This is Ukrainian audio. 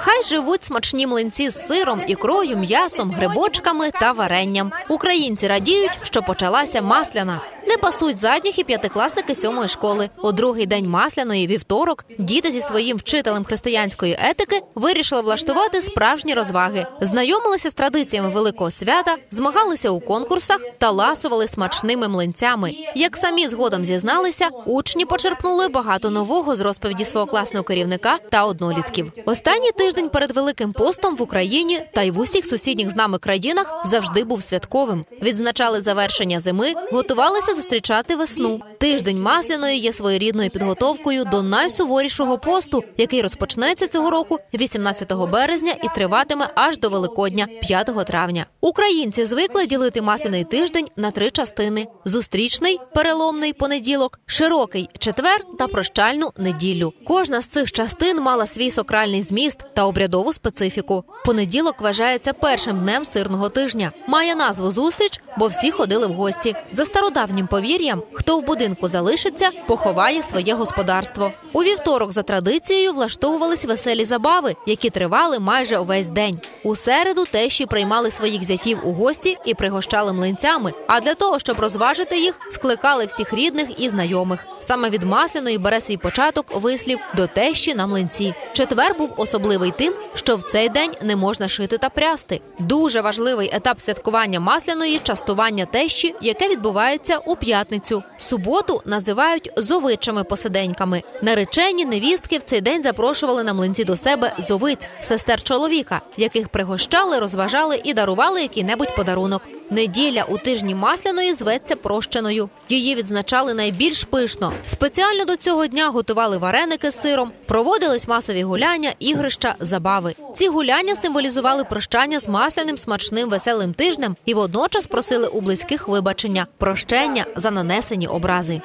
Хай живуть смачні млинці з сиром, ікрою, м'ясом, грибочками та варенням. Українці радіють, що почалася масляна. Не пасуть задніх і п'ятикласники сьомої школи. У другий день масляної вівторок діти зі своїм вчителем християнської етики вирішили влаштувати справжні розваги. Знайомилися з традиціями великого свята, змагалися у конкурсах та ласували смачними млинцями. Як самі згодом зізналися, учні почерпнули багато нового з розповіді свого класного керівника та однолітків. Останній тиждень перед великим постом в Україні та й в усіх сусідніх з нами країнах завжди був святковим. Відзначали завершення зими, готувалися зустрічати весну. Тиждень масляної є своєрідною підготовкою до найсуворішого посту, який розпочнеться цього року 18 березня і триватиме аж до Великодня, 5 травня. Українці звикли ділити масляний тиждень на три частини: зустрічний, переломний понеділок, широкий четвер та прощальну неділю. Кожна з цих частин мала свій сакральний зміст та обрядову специфіку. Понеділок вважається першим днем сирного тижня. Має назву зустріч, бо всі ходили в гості. За стародавнім повір'ям, хто в будинку залишиться, поховає своє господарство. У вівторок за традицією влаштовувались веселі забави, які тривали майже увесь день. У середу тещі приймали своїх зятів у гості і пригощали млинцями. А для того, щоб розважити їх, скликали всіх рідних і знайомих. Саме від масляної бере свій початок вислів до тещі на млинці. Четвер був особливий тим, що в цей день не можна шити та прясти. Дуже важливий етап святкування масляної частування тещі, яке відбувається у п'ятницю. Суботу називають зовичими посиденьками. Наречені невістки в цей день запрошували на млинці до себе зовиць, сестер чоловіка, яких пригощали, розважали і дарували який-небудь подарунок. Неділя у тижні масляної зветься прощеною. Її відзначали найбільш пишно. Спеціально до цього дня готували вареники з сиром, проводились масові гуляння, ігрища, забави. Ці гуляння символізували прощання з масляним смачним веселим тижнем і водночас просили у близьких вибачення, прощення за нанесені образи.